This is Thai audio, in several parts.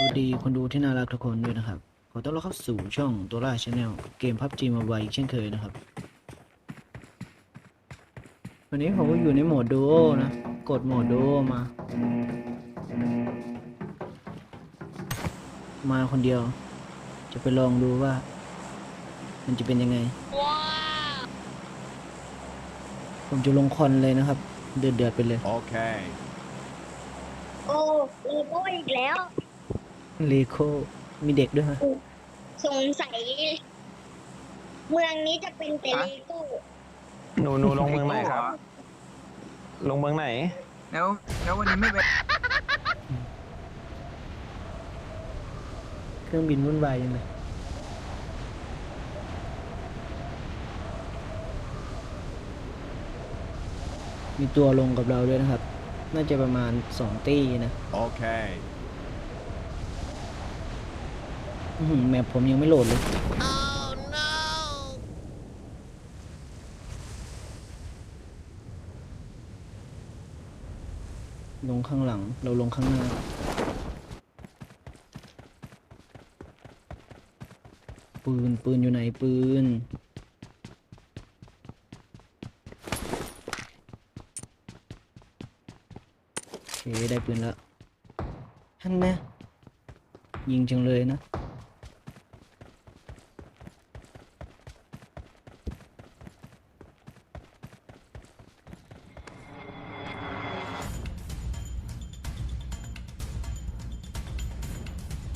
สวัสดีคนดูที่น่ารักทุกคนด้วยนะครับ ขอต้อนรับเข้าสู่ช่องตัวล่าชาแนลเกมพับจีมาไวอีกเช่นเคยนะครับ วันนี้ผมก็อยู่ในโหมดดูโอนะ กดโหมดดูโอมา มาคนเดียว จะไปลองดูว่า มันจะเป็นยังไง ผมจะลงคอนเลยนะครับ เดือดเดือดๆไปเลย Okay. โอ้เลโก้อีกแล้ว ลโคมีเด็กด้วยฮะสงสัยเมืองนี้จะเป็นแต่เลโก้หนูหนูลงเมืองไหนครับ ลงเมืองไหน แล้วแล้ววันนี้ไม่ไปเครื่องบินวุ่นวายยังเลยมีตัวลงกับเราด้วยนะครับ น่าจะประมาณสองตี้นะ Okay. อื้ อหือแมปผมยังไม่โหลดเลย ลงข้างหลัง เราลงข้างหน้า ปืน ปืนอยู่ไหนปืน โอเค ได้ปืนแล้วท่านแน่ยิงจังเลยนะ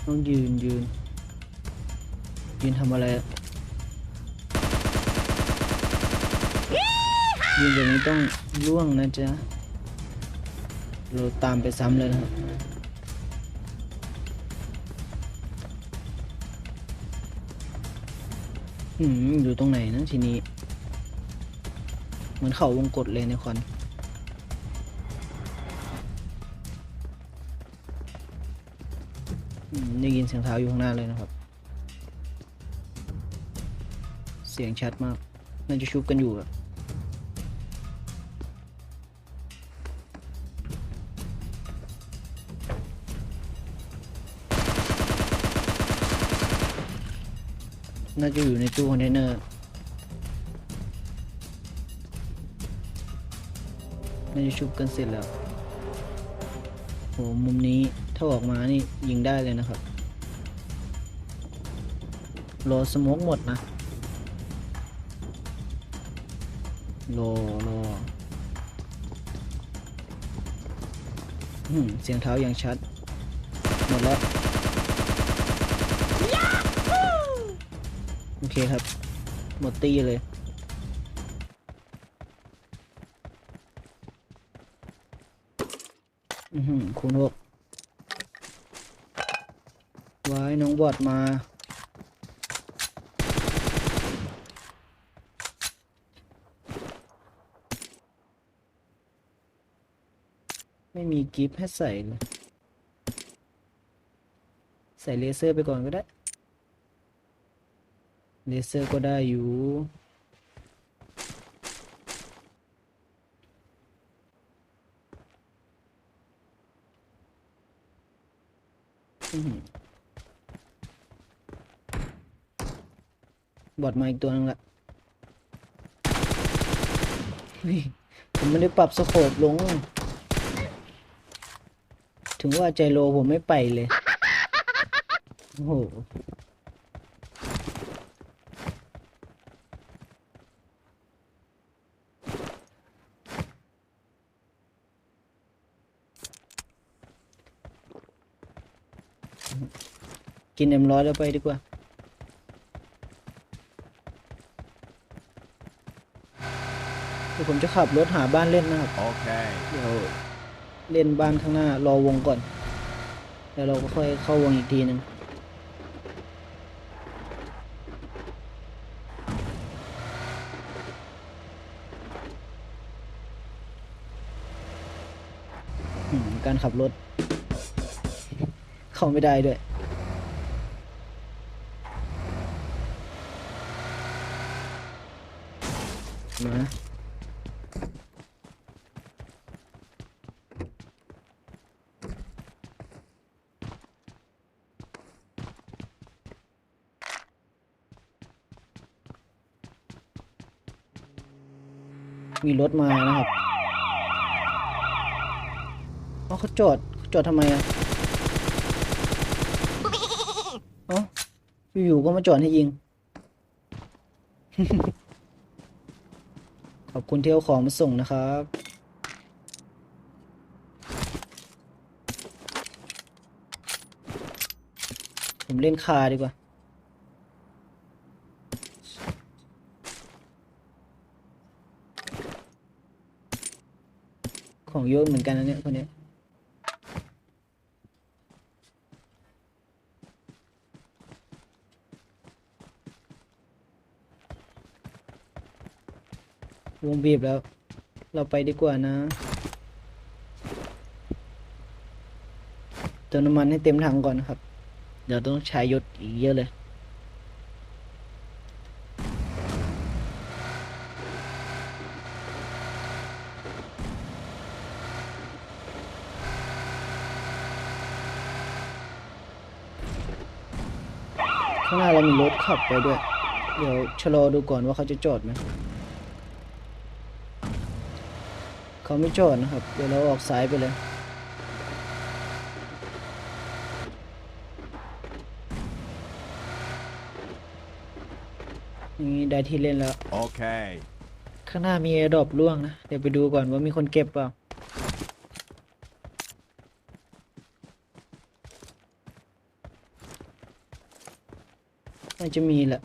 ต้องยืนยืน ยืนทำอะไรอะยืนอย่างนี้ต้องล่วงนะจ๊ะ เราตามไปซ้ำเลยนะครับอืมอยู่ตรงไหนนะทีนี้ เหมือนเขาวงกดเลยในควัน ได้ยินเสียงเท้าอยู่ข้างหน้าเลยนะครับ เสียงชัดมาก น่าจะชุบกันอยู่อะน่าจะอยู่ในตู้คอนเทนเนอร์น่าจะชุบกันเสร็จแล้วโหมุมนี้ถ้าออกมานี่ยิงได้เลยนะครับ รอสโมกหมดนะรอรออืมเสียงเท้าอย่างชัด หมดแล้ว โอเคครับ หมดตีเลยอือหือคุณหกไว้น้องบอดมา ไม่มีกิฟต์ให้ใส่เลยใส่เลเซอร์ไปก่อนก็ได้ เลเซอร์ก็ได้อยู่ บอดมาอีกตัวนึงละผมไม่ได้ปรับสโคปลง ถึงว่าใจโลผมไม่ไปเลย โอ้โห กินเอ็มร้อยแล้วไปดีกว่าเดี๋ยวผมจะขับรถหาบ้านเล่นนะครับ Okay. เดี๋ยว เล่นบ้านข้างหน้ารอวงก่อน แล้วเราก็ค่อยเข้าวงอีกทีหนึ่งการขับรถ เข้าไม่ได้ด้วย มา มีรถมานะครับเอาเขาจอดเขาจอดทำไมอะเอ๋ออยู่ๆก็มาจอดให้ยิง ขอบคุณที่เอาของมาส่งนะครับผมเล่นคาดีกว่า ของเยอะเหมือนกันนะเนี่ยคนเนี้ยวงบีบแล้ว เราไปดีกว่านะเติมน้ำมันให้เต็มถังก่อนนะครับ เดี๋ยวต้องใช้ยศอีกเยอะเลย ข้างหน้าเรามีรถขับไปด้วย เดี๋ยวชะลอดูก่อนว่าเขาจะจอดไหมเขาไม่จอดนะครับ เดี๋ยวเราออกซ้ายไปเลยนี่ได้ที่เล่นแล้ว Okay. ข้างหน้ามีแอร์ดรอปล่วงนะ เดี๋ยวไปดูก่อนว่ามีคนเก็บเปล่า น่าจะมีแหละ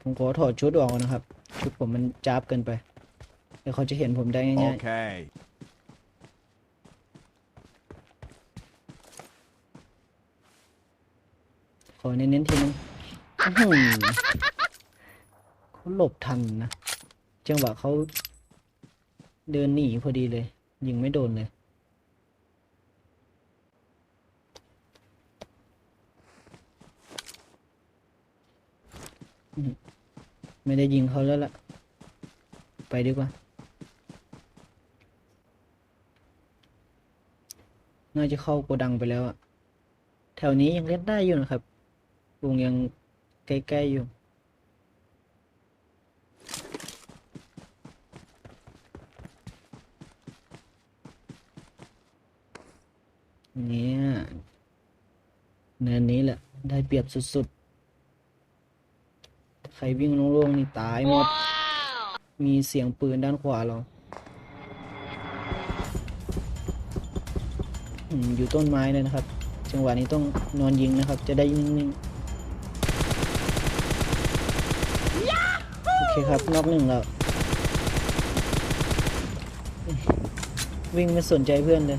ผมขอถอดชุดออกก่อนนะครับ ชุดผมมันจ้าบเกินไป เดี๋ยวเขาจะเห็นผมได้ง่าย Okay. ๆขอเน้นๆทีนึงอื้อหือเขาหลบทันนะ จังหวะเขาเดินหนีพอดีเลย ยิงไม่โดนเลย ไม่ได้ยิงเขาแล้วล่ะ ไปดีกว่า น่าจะเข้าโกดังไปแล้วอะแถวนี้ยังเล่นได้อยู่นะครับวงยังใกล้ๆอยู่เนี่ยเนินนี้แหละ ได้เปรียบสุดๆ ใครวิ่งโล่งๆนี่ตายหมด มีเสียงปืนด้านขวาเราอืมอยู่ต้นไม้เลยนะครับ จังหวะนี้ต้องนอนยิงนะครับ จะได้นิ่งๆ โอเคครับ นอกหนึ่งแล้ว วิ่งไม่สนใจเพื่อนเลย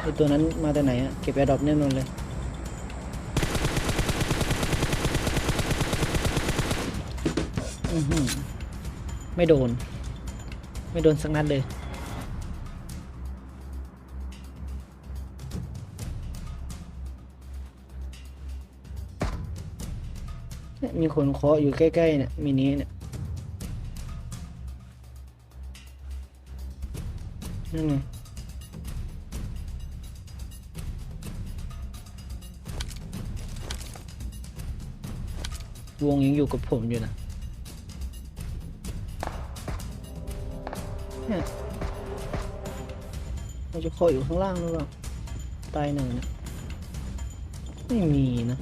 ไอตัวนั้นมาแต่ไหนอะเก็บแอร์ดรอปแน่นอนเลย อือหือ ไม่โดน ไม่โดนสักนัดเลย มีคนเคาะอยู่ใกล้ๆเนี่ยมินิเนี่ยนั่นไงวงยังอยู่กับผมอยู่นะ เนี่ยเราจะคอยอยู่ข้างล่างหรือเปล่าตายหนึ่งนะไม่มีนะ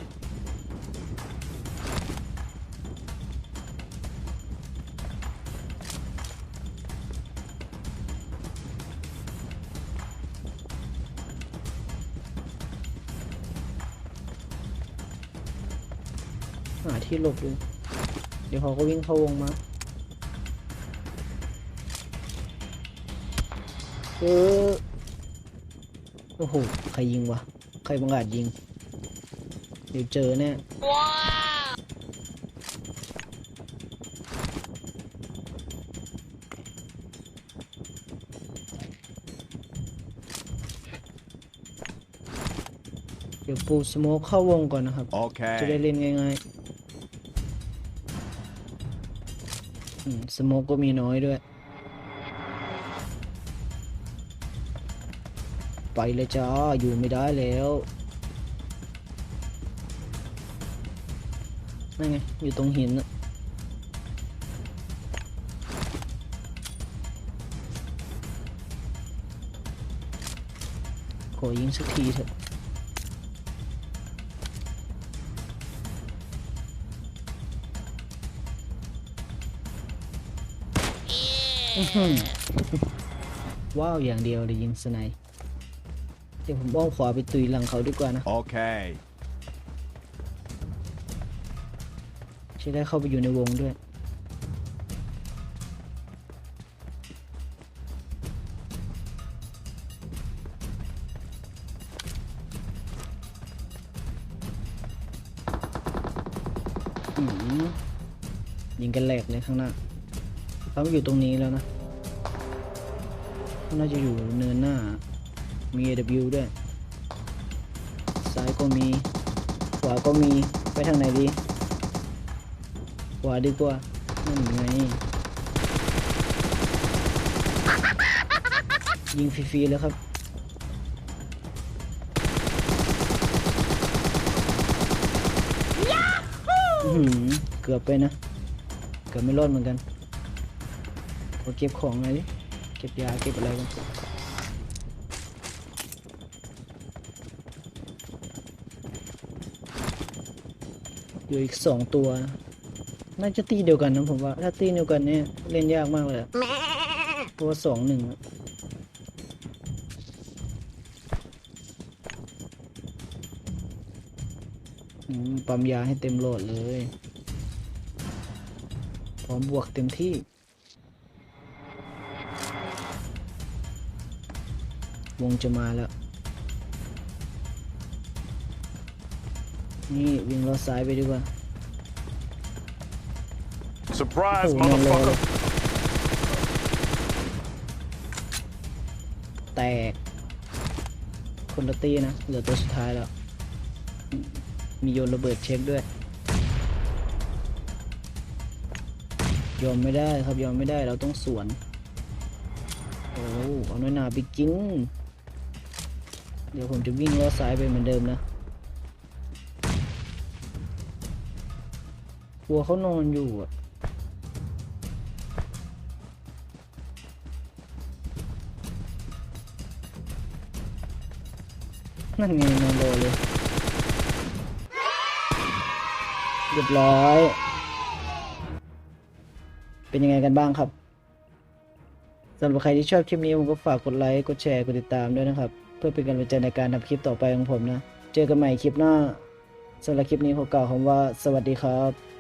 หาที่หลบดู เดี๋ยวเขาก็วิ่งเข้าวงมา เออโอ้โห ใครยิงวะ ใครบังอาจยิง เดี๋ยวเจอแน่เดี๋ยวปูสโมกเข้าวงก่อนนะครับจะได้ Okay. เล่นง่ายๆอืมสโมกก็มีน้อยด้วย ไปเลยจ้า อยู่ไม่ได้แล้วนั่นไง อยู่ตรงหินอะขอยิงสักทีเถอะว้าว อย่างเดียวเลยยิงสไน เดี๋ยวผมอ้อมขวาไปตุยหลังเขาดีกว่านะ Okay. จะได้เข้าไปอยู่ในวงด้วย อืมยิงกันแหลกเลยข้างหน้าเขาอยู่ตรงนี้แล้วนะเขาน่าจะอยู่เนินหน้า มี AW ด้วย ซ้ายก็มี ขวาก็มี ไปทางไหนดี ขวาดีกว่า นั่นไง ยิงฟรีๆแล้วครับอื้อหือเกือบไปนะ เกือบไม่รอดเหมือนกันขอเก็บของหน่อยดิเก็บยา เก็บอะไรกัน อยู่อีกสองตัว น่าจะตีเดียวกันนะผมว่า ถ้าตีเดียวกันเนี่ยเล่นยากมากเลยอะเพราะว่าสองหนึ่งปั๊มยาให้เต็มโหลดเลย พร้อมบวกเต็มที่ วงจะมาแล้ว นี่วิ่งล้อซ้ายไปดีกว่า Surprise, โอ้โหนอนรอเลย motherfucker. แตก คนละตีนะ เหลือตัวสุดท้ายแล้ว มีโยนระเบิดเช็คด้วย ยอมไม่ได้ครับยอมไม่ได้เราต้องสวน โอ้เอาน้อยหนาไปกิน เดี๋ยวผมจะวิ่งล้อซ้ายไปเหมือนเดิมนะ กลัวเขานอนอยู่อะนั่นไงนอนรอเลยเรียบร้อย เป็นยังไงกันบ้างครับสำหรับใครที่ชอบคลิปนี้ผมก็ฝากกดไลค์กดแชร์กดติดตามด้วยนะครับ เพื่อเป็นกำลังใจในการทำคลิปต่อไปของผมนะ เจอกันใหม่คลิปหน้าสำหรับคลิปนี้ผมกล่าวคำว่า สวัสดีครับ